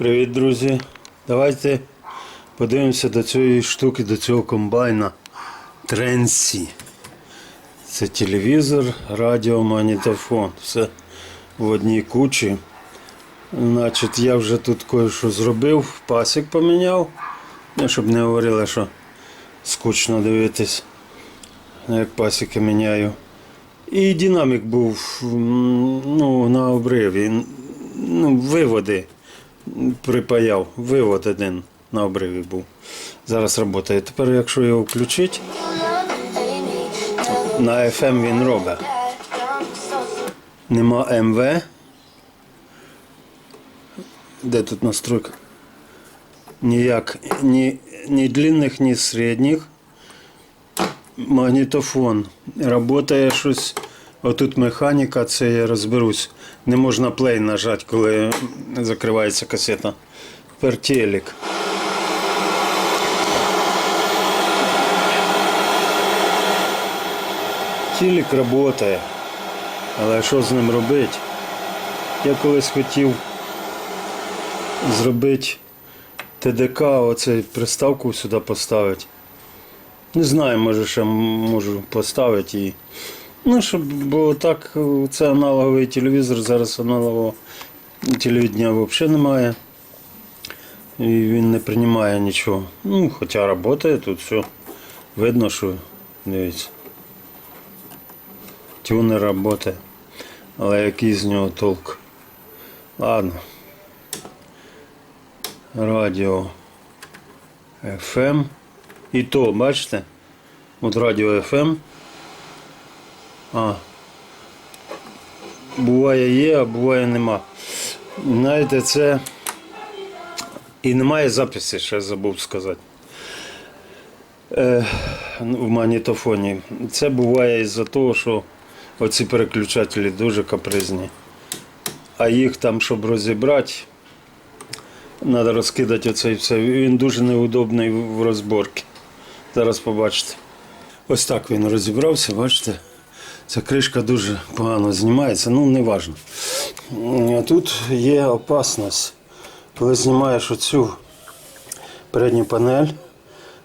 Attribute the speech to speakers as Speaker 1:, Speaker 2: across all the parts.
Speaker 1: Привіт, друзі. Давайте подивимося до цієї штуки, до цього комбайна Тренсі. Це телевізор, радіо, магнітофон. Все в одній кучі. Значить, я вже тут кое-що зробив, пасік поміняв, Ну, щоб не говорили, що скучно дивитись, як пасіки міняю. І динамік був ну, на обриві. Ну, виводи припаяв. Вивод один на обриві був. Зараз працює. Тепер, якщо його включити, на FM він робить. Нема МВ. Де тут настройка? Ніяк, ні, ні длинних, ні середніх. Магнітофон. Работає щось. Отут механіка, це я розберусь. Не можна плей нажати, коли закривається касета. Тепер телек. Телек працює. Але що з ним робити? Я колись хотів зробити ТДК, оцей приставку сюди поставити. Не знаю, може ще можу поставити і. Ну, щоб, бо так, це аналоговий телевізор, зараз аналогового телевідення взагалі немає. І він не приймає нічого. Ну, хоча працює тут все. Видно, що дивіться. Тюнер працює. Але який з нього толк. Ладно. Радіо FM. І то, бачите? От радіо FM. А. Буває є, а буває нема. Знаєте, це. І немає записи, ще забув сказати. Е, в магнітофоні. Це буває із-за того, що оці переключателі дуже капризні. А їх там, щоб розібрати, треба розкидати оце і все. Він дуже неудобний в розборці. Зараз побачите. Ось так він розібрався, бачите? Ця кришка дуже погано знімається, ну не важно. Тут є опасність. Коли знімаєш оцю передню панель,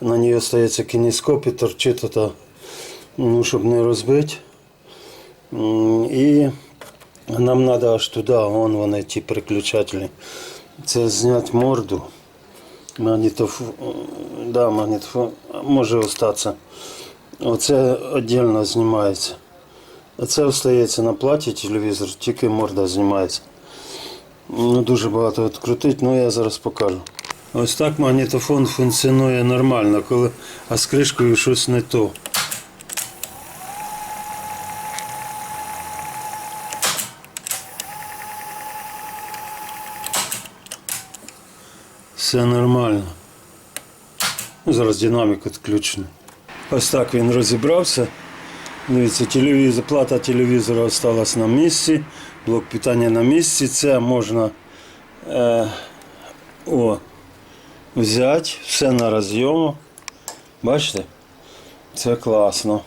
Speaker 1: на ній остається кініскоп і торчить ото, ну, щоб не розбити. І нам треба аж туди, вон вони ті переключателі. Це зняти морду. Магнітофон, да, магнітофон може остатися. Оце віддільно знімається. Це остається на платі телевізор, тільки морда знімається. Ну, дуже багато відкрутить, ну я зараз покажу. Ось так магнітофон функціонує нормально, коли, а з кришкою щось не то. Все нормально. Ну, зараз динамік відключений. Ось так він розібрався. Дивіться, телевізор, плата телевізора осталась на місці, блок питання на місці. Це можна е, о, взяти, все на розйому. Бачите? Це класно.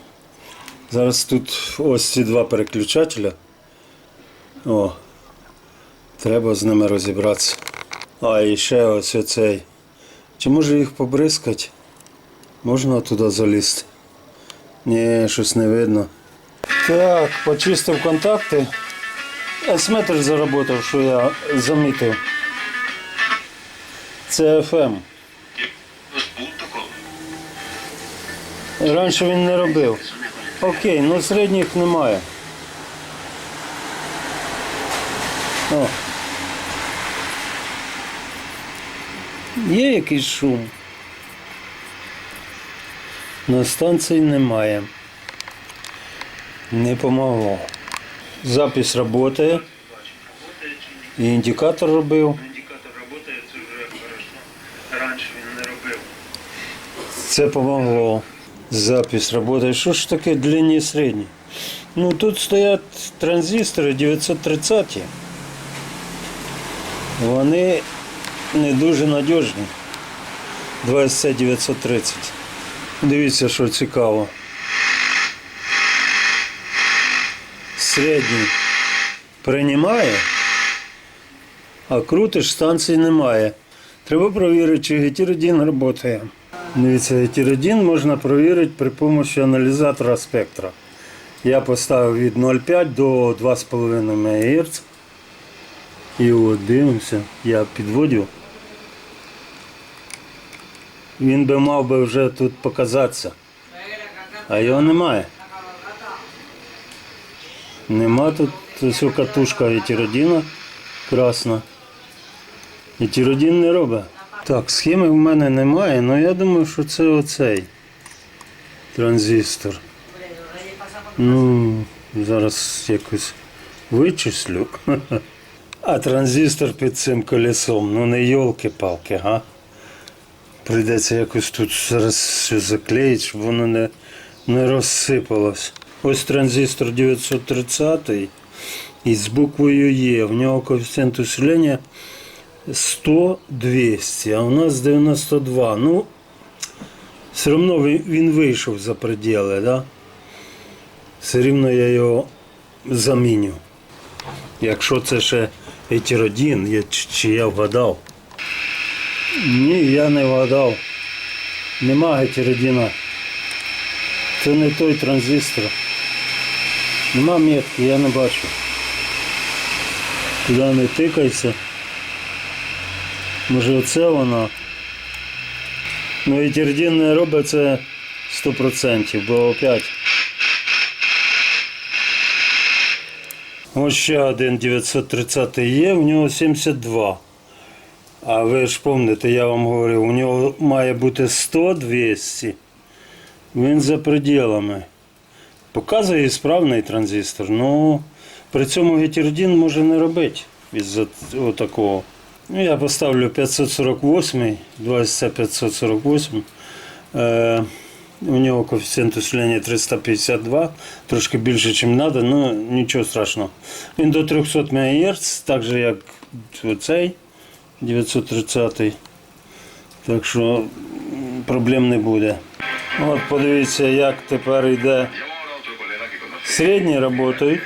Speaker 1: Зараз тут ось ці два переключателя. О, треба з ними розібратися. А, і ще ось оцей. Чи може їх побризкати? Можна туди залізти? Ні, щось не видно. Так, почистив контакти. Есметр заработав, що я замітив. Це FM. Раніше він не робив. Окей, ну середніх немає. О. Є якийсь шум. На станції немає. Не помогло. Запись працює. І індикатор робив.
Speaker 2: Індикатор працює, це вже хорошо. Раніше він не робив.
Speaker 1: Це помогло. Запись працює. Що ж таке длинні середні? Ну тут стоять транзистори 930. Вони не дуже надіжні. 2SC 930. Дивіться, що цікаво. Середній приймає, А крутиш, станції немає. Треба перевірити, чи гетеродін працює. Дивіться, гетеродін можна перевірити при допомогі аналізатора спектра. Я поставив від 0,5 до 2,5 МГц. І от дивимося, я підводю. Він би мав би вже тут показатися. А його немає. Нема тут ось катушка етіродіна красна. Етіродін не робить. Так, схеми в мене немає, але я думаю, що це оцей транзистор. Ну, зараз якось вичислю. А транзистор під цим колесом, ну не йолки-палки, га? Прийдеться якось тут зараз все заклеїти, щоб воно не, не розсипалось. Ось транзистор 930 із буквою Є. В нього коефіцієнт усилення 100-200, а у нас 92. Ну, все одно він- вийшов за пределы, да? Все рівно я його заміню. Якщо це ще етіродін, я, чи я вгадав. Ні, я не вгадав. Нема гетеродіна. Це не той транзистор. Нема метки, я не бачу. Туди не тикайся. Може оце вона. Ну гетеродін не робить це 100%, бо опять. Ось ще один 930 є, в нього 72. А ви ж пам'ятаєте, я вам говорив, у нього має бути 100-200. Він за пределами. Показує справний транзистор, ну при цьому гетеродін може не робити із-за такого. Ну, я поставлю 548, 20 548. Е, у нього коефіцієнт усилення 352, трошки більше, ніж треба, ну нічого страшного. Він до 300 МГц, так же як цей 930. Так що проблем не буде. От подивіться, як тепер йде. Середні працюють.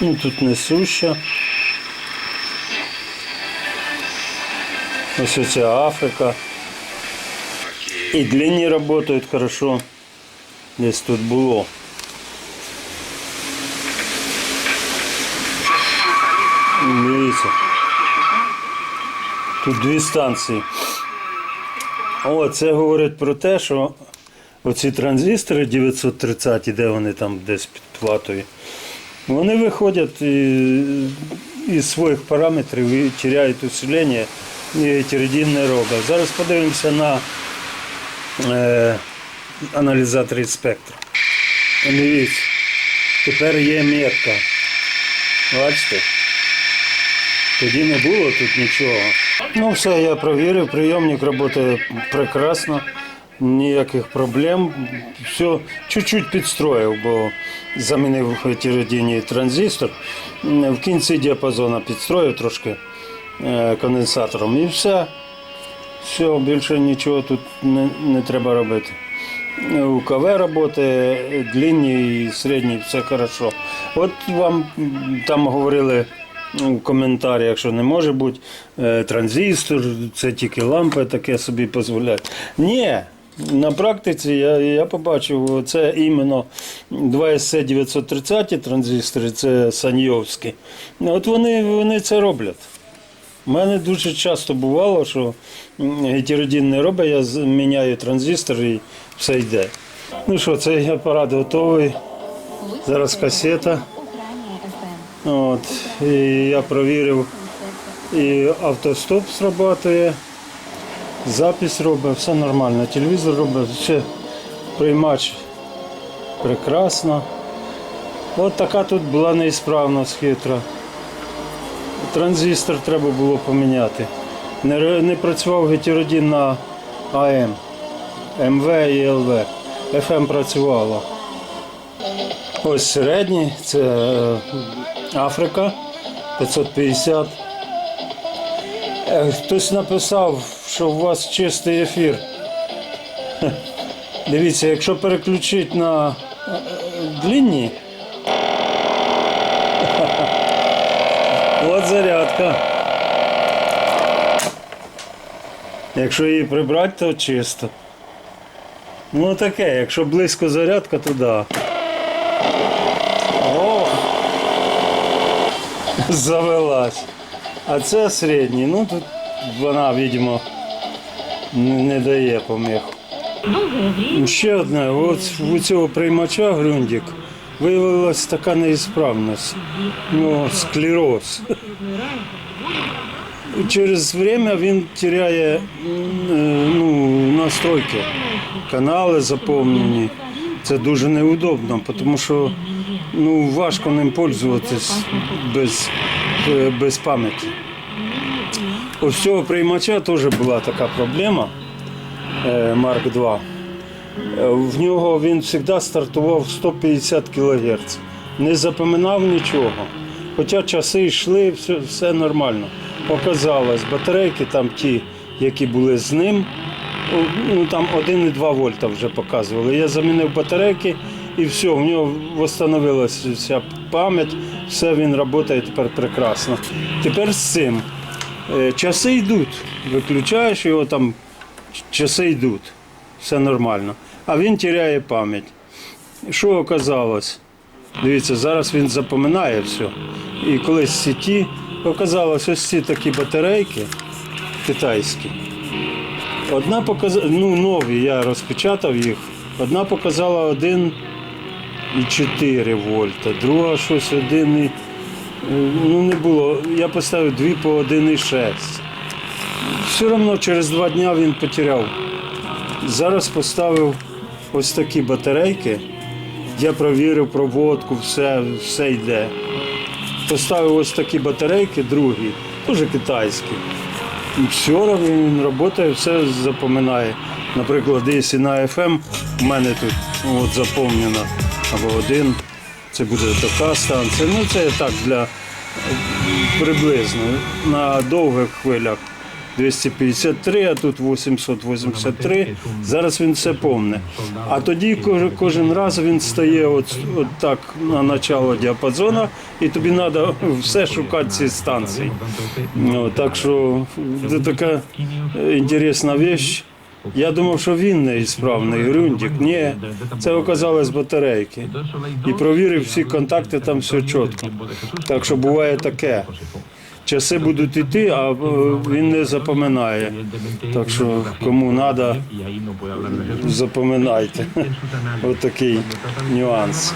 Speaker 1: Ну, тут несуща. Ось оця Африка. І длинні працюють хорошо. Десь тут було. Дивіться. Тут дві станції. О, це говорить про те, що оці транзистори 930, де вони там десь під платою, вони виходять із своїх параметрів і теряють усилення і тіридін не робить. Зараз подивимося на е, аналізаторі спектру. Дивіться, тепер є метка. Бачите? Тоді не було тут нічого. Ну все, я провірив, прийомник працює прекрасно, ніяких проблем. Все, чуть-чуть підстроїв, бо замінив тіродінний транзистор. В кінці діапазону підстроїв трошки е, конденсатором і все. Все, більше нічого тут не, не треба робити. КВ роботи, длинні і середні, все хорошо. От вам там говорили у коментарях, що не може бути е, транзистор, це тільки лампи таке собі дозволяють. Ні, на практиці я, я побачив, це іменно 2SC 930 транзистори, це саньйовські. От вони, вони це роблять. У мене дуже часто бувало, що гетеродін не робить, я міняю транзистор і все йде. Ну що, цей апарат готовий. Зараз касета. От, і я провірив, і автостоп срабатує, запись робить, все нормально. Телевізор робить, все, приймач прекрасно. От така тут була неісправність хитра. Транзистор треба було поміняти. Не, не працював гетеродін на АМ, МВ і ЛВ. ФМ працювало. Ось середній, це е, Африка 550. Е, хтось написав, що у вас чистий ефір. Дивіться, якщо переключити на е, е, длинні, от зарядка. Якщо її прибрати, то чисто. Ну таке, якщо близько зарядка, то да. Завелась. А це середній. Ну тут вона, видимо, не, дає поміху. Ще одне, от у цього приймача Грюндік виявилася така неісправність. Ну, склероз. Через время він теряє е, ну, настройки, канали заповнені. Це дуже неудобно, тому що ну, важко ним пользуватись без, е, без пам'яті. У цього приймача теж була така проблема е, Марк 2. Е, В нього він завжди стартував 150 кГц. Не запам'ятав нічого. Хоча часи йшли, все, все нормально. Оказалось, батарейки там ті, які були з ним, ну там 1,2 вольта вже показували. Я замінив батарейки і все, в нього встановилася вся пам'ять, все він працює тепер прекрасно. Тепер з цим. Е, Часи йдуть. Виключаєш його там, часи йдуть. Все нормально. А він теряє пам'ять. Що оказалось? Дивіться, зараз він запоминає все. І колись сіті оказалось ось ці такі батарейки китайські. Одна показала, ну нові, я розпечатав їх. Одна показала 1,4 вольта, друга щось 1, і, е, ну не було. Я поставив дві по 1,6. Все одно через два дні він потеряв. Зараз поставив ось такі батарейки. Я провірив проводку, все, все йде. Поставив ось такі батарейки, другі, теж китайські. І все він працює, все запоминає. Наприклад, якщо на FM в мене тут от заповнено або один, це буде така станція. Ну це так для приблизно. На довгих хвилях 253, а тут 883. Зараз він все помне. А тоді кожен, раз він стає от, от так на начало діапазону, і тобі треба все шукати ці станції. Ну, так що це така інтересна річ. Я думав, що він неісправний Грюндік. Ні, це оказалось батарейки. І провірив всі контакти, там все чітко. Так що буває таке. Часи будуть йти, а е, він не запоминає. Так що кому треба, запоминайте. Ось такий нюанс.